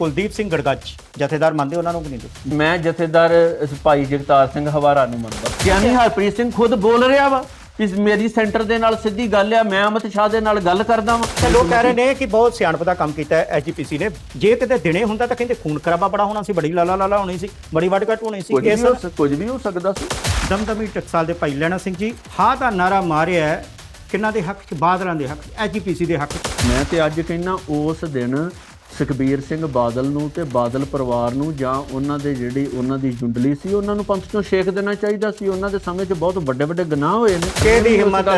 ਕੁਲਦੀਪ ਸਿੰਘ ਗੜਗੱਜ ਜਥੇਦਾਰ ਮੰਨਦੇ ਉਹਨਾਂ ਨੂੰ ਕਿ ਨਹੀਂ? ਤੁਸੀਂ? ਮੈਂ ਜਥੇਦਾਰ ਇਸ ਭਾਈ ਜਗਤਾਰ ਸਿੰਘ ਹਵਾਰਾ ਨੂੰ ਮੰਨਦਾ। ਗਿਆਨੀ ਹਰਪ੍ਰੀਤ ਸਿੰਘ ਖੁਦ ਬੋਲ ਰਿਹਾ ਵਾ ਕਿ ਮੇਰੀ ਸੈਂਟਰ ਦੇ ਨਾਲ ਸਿੱਧੀ ਗੱਲ ਆ ਮੈਂ ਅਮਿਤ ਸ਼ਾਹ ਦੇ ਨਾਲ ਗੱਲ ਕਰਦਾ ਵਾਂ। ਤੇ ਲੋਕ ਕਹਿ ਰਹੇ ਨੇ ਕਿ ਬਹੁਤ ਸਿਆਣਪ ਦਾ ਕੰਮ ਕੀਤਾ ਹੈ ਐਜੀਪੀਸੀ ਨੇ। ਜੇ ਕਿਤੇ ਦਿਨੇ ਹੁੰਦਾ ਤਾਂ ਕਹਿੰਦੇ ਖੂਨ ਖਰਾਬਾ ਬੜਾ ਹੋਣਾ ਸੀ ਬੜੀ ਲਾਲਾ ਲਾਲਾ ਹੋਣੀ ਸੀ ਬੜੀ ਵੱਡ ਘਟ ਹੋਣੀ ਸੀ। ਕੁਝ ਵੀ ਇਸ ਕੁਝ ਵੀ ਹੋ ਸਕਦਾ ਸੀ। ਦਮਦਮੀ ਟਕਸਾਲ ਦੇ ਭਾਈ ਲੈਣਾ ਸਿੰਘ ਜੀ ਹਾਂ ਦਾ ਨਾਰਾ ਮਾਰਿਆ ਹੈ, ਕਿਹਨਾਂ ਦੇ ਹੱਕ 'ਚ ਬਾਦਲਾਂ ਦੇ ਹੱਕ ਐਜੀਪੀਸੀ ਦੇ ਹੱਕ ਮੈਂ ਤੇ ਅੱਜ ਕਹਿੰਨਾ ਉਸ ਦਿਨ ਸੁਖਬੀਰ ਸਿੰਘ ਬਾਦਲ ਨੂੰ ਤੇ ਬਾਦਲ ਪਰਿਵਾਰ ਨੂੰ ਜਾਂ ਉਹਨਾਂ ਦੇ ਜਿਹੜੀ ਉਹਨਾਂ ਦੀ ਜੁੰਡਲੀ ਸੀ ਉਹਨਾਂ ਨੂੰ ਪੰਥ ਚੋਂ ਛੇਕ ਦੇਣਾ ਚਾਹੀਦਾ ਸੀ। ਉਹਨਾਂ ਦੇ ਸਮੇਂ 'ਚ ਬਹੁਤ ਵੱਡੇ ਵੱਡੇ ਗੁਨਾਹ ਹੋਏ ਨੇ। ਕਿਹਦੀ ਹਿੰਮਤ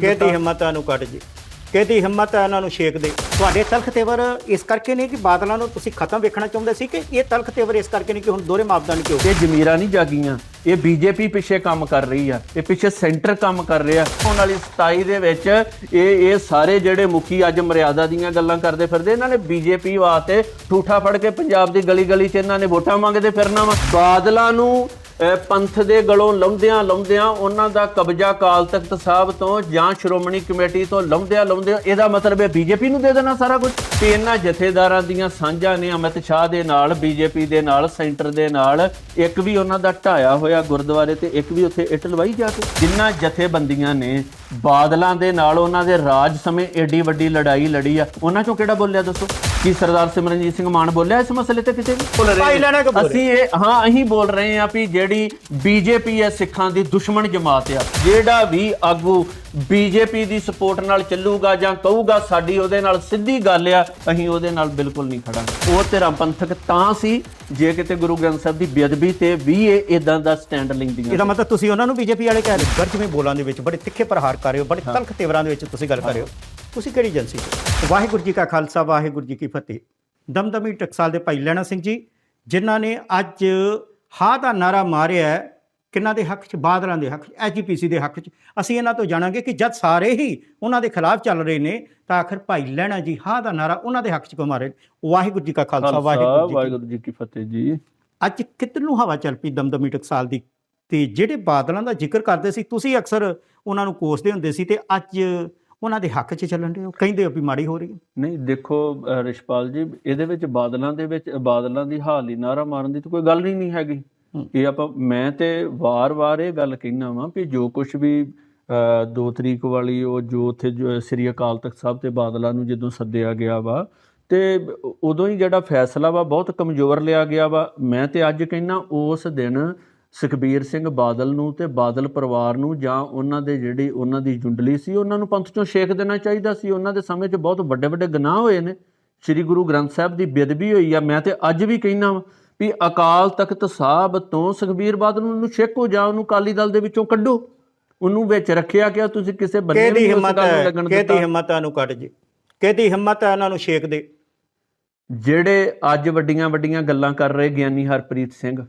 ਕਿਹਦੀ। ਹਿੰਮਤ ਨੂੰ ਕੱਢ ਜੀ? ਕਿਹਦੀ ਹਿੰਮਤ ਹੈ ਇਹਨਾਂ ਨੂੰ ਛੇਕ ਦੇ? ਤੁਹਾਡੇ ਤਲਖ ਤੇਵਰ ਇਸ ਕਰਕੇ ਨਹੀਂ ਕਿ ਬਾਦਲਾਂ ਨੂੰ ਤੁਸੀਂ ਖਤਮ ਵੇਖਣਾ ਚਾਹੁੰਦੇ ਸੀ ਕਿ ਇਹ ਤਲਖ ਤੇਵਰ ਇਸ ਕਰਕੇ ਨਹੀਂ ਕਿ ਹੁਣ ਦੋਹਰੇ ਮਾਪਦੰਡ ਕਿਉਂ? ਇਹ ਜ਼ਮੀਰਾਂ ਨਹੀਂ ਜਾਗੀਆਂ। ਇਹ ਬੀਜੇਪੀ ਪਿੱਛੇ ਕੰਮ ਕਰ ਰਹੀ ਆ। ਇਹ ਪਿੱਛੇ ਸੈਂਟਰ ਕੰਮ ਕਰ ਰਿਹਾ। ਆਉਣ ਵਾਲੀ 27 ਦੇ ਵਿੱਚ ਇਹ ਇਹ ਸਾਰੇ ਜਿਹੜੇ ਮੁਖੀ ਅੱਜ ਮਰਿਆਦਾ ਦੀਆਂ ਗੱਲਾਂ ਕਰਦੇ ਫਿਰਦੇ, ਇਹਨਾਂ ਨੇ ਬੀਜੇਪੀ ਵਾਸਤੇ ਠੂਠਾ ਫੜ ਕੇ ਪੰਜਾਬ ਦੀ ਗਲੀ ਗਲੀ 'ਚ ਇਹਨਾਂ ਨੇ ਵੋਟਾਂ ਮੰਗਦੇ ਫਿਰਨਾ ਵਾ। ਬਾਦਲਾਂ ਨੂੰ ਪੰਥ ਦੇ ਗਲੋਂ ਲਾਉਂਦਿਆਂ ਲਾਉਂਦਿਆਂ ਉਹਨਾਂ ਦਾ ਕਬਜ਼ਾ ਕਾਲ ਤਖਤ ਸਾਹਿਬ ਤੋਂ ਜਾਂ ਸ਼੍ਰੋਮਣੀ ਕਮੇਟੀ ਤੋਂ ਲਾਉਂਦਿਆਂ ਲਾਉਂਦਿਆਂ ਇਹਦਾ ਮਤਲਬ ਹੈ ਬੀਜੇਪੀ ਨੂੰ ਦੇ ਦੇਣਾ ਸਾਰਾ ਕੁਝ। ਤੇ ਇਹਨਾਂ ਜਥੇਦਾਰਾਂ ਦੀਆਂ ਸਾਂਝਾਂ ਨੇ ਅਮਿਤ ਸ਼ਾਹ ਦੇ ਨਾਲ, ਬੀਜੇਪੀ ਦੇ ਨਾਲ, ਸੈਂਟਰ ਦੇ ਨਾਲ ਇੱਕ ਵੀ ਉਹਨਾਂ ਦਾ ਢਾਇਆ ਹੋਇਆ ਗੁਰਦੁਆਰੇ ਤੇ ਇੱਕ ਵੀ ਉੱਥੇ ਇੱਟ ਲਵਾਈ ਜਾ ਕੇ। ਜਿੰਨਾ ਜਥੇਬੰਦੀਆਂ ਨੇ ਬਾਦਲਾਂ ਦੇ ਨਾਲ ਉਹਨਾਂ ਦੇ ਰਾਜ ਸਮੇਂ ਏਡੀ ਵੱਡੀ ਲੜਾਈ ਲੜੀ ਆ। ਉਹਨਾਂ ਚੋਂ ਕਿਹੜਾ ਬੋਲਿਆ ਦੱਸੋ? ਕੀ ਸਰਦਾਰ ਸਿਮਰਨਜੀਤ ਸਿੰਘ ਮਾਨ ਬੋਲਿਆ ਇਸ ਮਸਲੇ ਤੇ ਕਿਸੇ ਵੀ ਬੋਲ ਭਾਈ ਲੈਣਾ ਅਸੀਂ ਇਹ ਹਾਂ ਅਸੀਂ ਬੋਲ ਰਹੇ ਹਾਂ ਵੀ ਜਿਹੜੀ ਬੀਜੇਪੀ ਹੈ ਸਿੱਖਾਂ ਦੀ ਦੁਸ਼ਮਣ ਜਮਾਤ ਆ ਜਿਹੜਾ ਵੀ ਆਗੂ ਬੀਜੇਪੀ ਦੀ ਸਪੋਰਟ ਨਾਲ ਚੱਲੂਗਾ ਜਾਂ ਕਹੂਗਾ ਸਾਡੀ ਉਹਦੇ ਨਾਲ ਸਿੱਧੀ ਗੱਲ ਆ ਅਸੀਂ ਉਹਦੇ ਨਾਲ ਬਿਲਕੁਲ ਨਹੀਂ ਖੜਾਂਗੇ। ਉਹ ਤੇਰਾ ਪੰਥਕ ਤਾਂ ਸੀ ਜੇ ਕਿਤੇ ਗੁਰੂ ਗ੍ਰੰਥ ਸਾਹਿਬ ਦੀ ਬੇਅਦਬੀ ਤੇ ਵੀ ਇਹ ਇਦਾਂ ਦਾ ਸਟੈਂਡ ਲੈਂਦੀਆਂ ਇਹਦਾ ਮਤਲਬ ਤੁਸੀਂ ਉਹਨਾਂ ਨੂੰ ਬੀਜੇਪੀ ਵਾਲੇ ਕਹਿ ਰਹੇ ਹੋ ਗਰਜਵੇਂ ਬੋਲਾਂ ਦੇ ਵਿੱਚ ਬੜੇ ਤਿੱਖੇ ਪ੍ਰਹਾਰ ਕਰ ਰਹੇ ਹੋ ਬੜੇ ਤਲਖ ਤੇਵਰਾਂ ਦੇ ਵਿੱਚ ਤੁਸੀਂ ਗੱਲ ਕਰ ਰਹੇ ਹੋ। ਤੁਸੀਂ ਕਿਹੜੀ ਏਜੰਸੀ ਤੋਂ ਵਾਹਿਗੁਰੂ ਜੀ ਕਾ ਖਾਲਸਾ ਵਾਹਿਗੁਰੂ ਜੀ ਕੀ ਫਤਿਹ। ਦਮਦਮੀ ਟਕਸਾਲ ਦੇ ਭਾਈ ਲੈਣਾ ਸਿੰਘ ਜੀ ਜਿਨ੍ਹਾਂ ਨੇ ਅੱਜ ਹਾਂ ਦਾ ਨਾਰਾ ਮਾਰਿਆ ਹੈ, ਕਿਹਨਾਂ ਦੇ ਹੱਕ 'ਚ ਬਾਦਲਾਂ ਦੇ ਹੱਕ 'ਚ ਐਜੀਪੀਸੀ ਦੇ ਹੱਕ 'ਚ। ਅਸੀਂ ਇਹਨਾਂ ਤੋਂ ਜਾਣਾਂਗੇ ਕਿ ਜਦ ਸਾਰੇ ਹੀ ਉਹਨਾਂ ਦੇ ਖਿਲਾਫ ਚੱਲ ਰਹੇ ਨੇ ਤਾਂ ਆਖਰ ਭਾਈ ਲੈਣਾ ਜੀ ਹਾਂ ਦਾ ਨਾਰਾ ਉਹਨਾਂ ਦੇ ਹੱਕ 'ਚ ਕਿਉਂ ਮਾਰੇ ਵਾਹਿਗੁਰੂ ਜੀ ਕਾ ਖਾਲਸਾ ਵਾਹਿਗੁਰੂ ਜੀ ਕੀ ਵਾਹਿਗੁਰੂ ਜੀ ਕੀ ਫਤਿਹ ਜੀ। ਅੱਜ ਕਿਤਨੂੰ ਹਵਾ ਚੱਲ ਪਈ ਦਮਦਮੀ ਟਕਸਾਲ ਦੀ? ਤੇ ਜਿਹੜੇ ਬਾਦਲਾਂ ਦਾ ਜ਼ਿਕਰ ਕਰਦੇ ਸੀ ਤੁਸੀਂ ਅਕਸਰ ਉਹਨਾਂ ਨੂੰ ਕੋਸਦੇ ਹੁੰਦੇ ਸੀ ਤੇ ਅੱਜ ਉਹਨਾਂ ਦੇ ਹੱਕ 'ਚ ਚੱਲਣ ਦੇ ਹੋ? ਕਹਿੰਦੇ ਹੋ ਵੀ ਮਾੜੀ ਹੋ ਰਹੀ ਹੈ। ਨਹੀਂ ਦੇਖੋ ਰਿਸ਼ਪਾਲ ਜੀ ਇਹਦੇ ਵਿੱਚ ਬਾਦਲਾਂ ਦੇ ਵਿੱਚ ਬਾਦਲਾਂ ਦੀ ਹਾਲੀ ਨਾਰਾ ਮਾਰਨ ਦੀ ਤਾਂ ਕੋਈ ਗੱਲ ਹੀ ਨਹੀਂ ਹੈਗੀ। ਇਹ ਆਪਾਂ ਮੈਂ ਤੇ ਵਾਰ-ਵਾਰ ਇਹ ਗੱਲ ਕਹਿਣਾ ਵਾਂ ਵੀ ਜੋ ਕੁਝ ਵੀ 2 ਤਰੀਕ ਵਾਲੀ ਉਹ ਜੋ ਉੱਥੇ ਜੋ ਸ੍ਰੀ ਅਕਾਲ ਤਖਤ ਸਾਹਿਬ ਤੇ ਬਾਦਲਾਂ ਨੂੰ ਜਦੋਂ ਸੱਦਿਆ ਗਿਆ ਵਾ ਤੇ ਉਦੋਂ ਹੀ ਜਿਹੜਾ ਫੈਸਲਾ ਵਾ ਬਹੁਤ ਕਮਜ਼ੋਰ ਲਿਆ ਗਿਆ ਵਾ। ਮੈਂ ਤੇ ਅੱਜ ਕਹਿਣਾ ਉਸ ਦਿਨ ਸੁਖਬੀਰ ਸਿੰਘ ਬਾਦਲ ਨੂੰ ਤੇ ਬਾਦਲ ਪਰਿਵਾਰ ਨੂੰ ਜਾਂ ਉਹਨਾਂ ਦੇ ਜਿਹੜੀ ਉਹਨਾਂ ਦੀ ਜੁੰਡਲੀ ਸੀ ਉਹਨਾਂ ਨੂੰ ਪੰਥ ਚੋਂ ਛੇਕ ਦੇਣਾ ਚਾਹੀਦਾ ਸੀ। ਉਹਨਾਂ ਦੇ ਸਮੇਂ 'ਚ ਬਹੁਤ ਵੱਡੇ ਵੱਡੇ ਗੁਨਾਹ ਹੋਏ ਨੇ। ਸ੍ਰੀ ਗੁਰੂ ਗ੍ਰੰਥ ਸਾਹਿਬ ਦੀ ਬੇਅਦਬੀ ਹੋਈ ਆ। ਮੈਂ ਤੇ ਅੱਜ ਵੀ ਕਹਿਣਾ ਵਾਂ ਅਕਾਲ ਤਖਤ ਸਾਹਿਬ ਤੋਂ ਸੁਖਬੀਰ ਬਾਦਲ ਨੂੰ ਛੇਕੋ ਜਾਂ ਉਹਨੂੰ ਕਾਲੀ ਦਲ ਦੇ ਵਿੱਚੋਂ ਕੱਢੋ। ਉਹਨੂੰ ਵਿੱਚ ਰੱਖਿਆ ਗਿਆ ਤੁਸੀਂ ਕਿਸੇ ਬੰਦੇ ਕਿਹਦੀ ਹਿੰਮਤ ਨੂੰ ਹੈ? ਲੱਗਣ ਕਿਹਦੀ ਦਿੱਤਾ। ਹਿੰਮਤ ਹੈ ਨੂੰ ਕੱਢ ਜੇ? ਕਿਹਦੀ ਹਿੰਮਤ ਹੈ ਇਹਨਾਂ ਨੂੰ ਛੇਕ ਦੇ? ਜਿਹੜੇ ਅੱਜ ਵੱਡੀਆਂ ਵੱਡੀਆਂ ਗੱਲਾਂ ਕਰ ਰਹੇ ਗਿਆਨੀ ਹਰਪ੍ਰੀਤ ਸਿੰਘ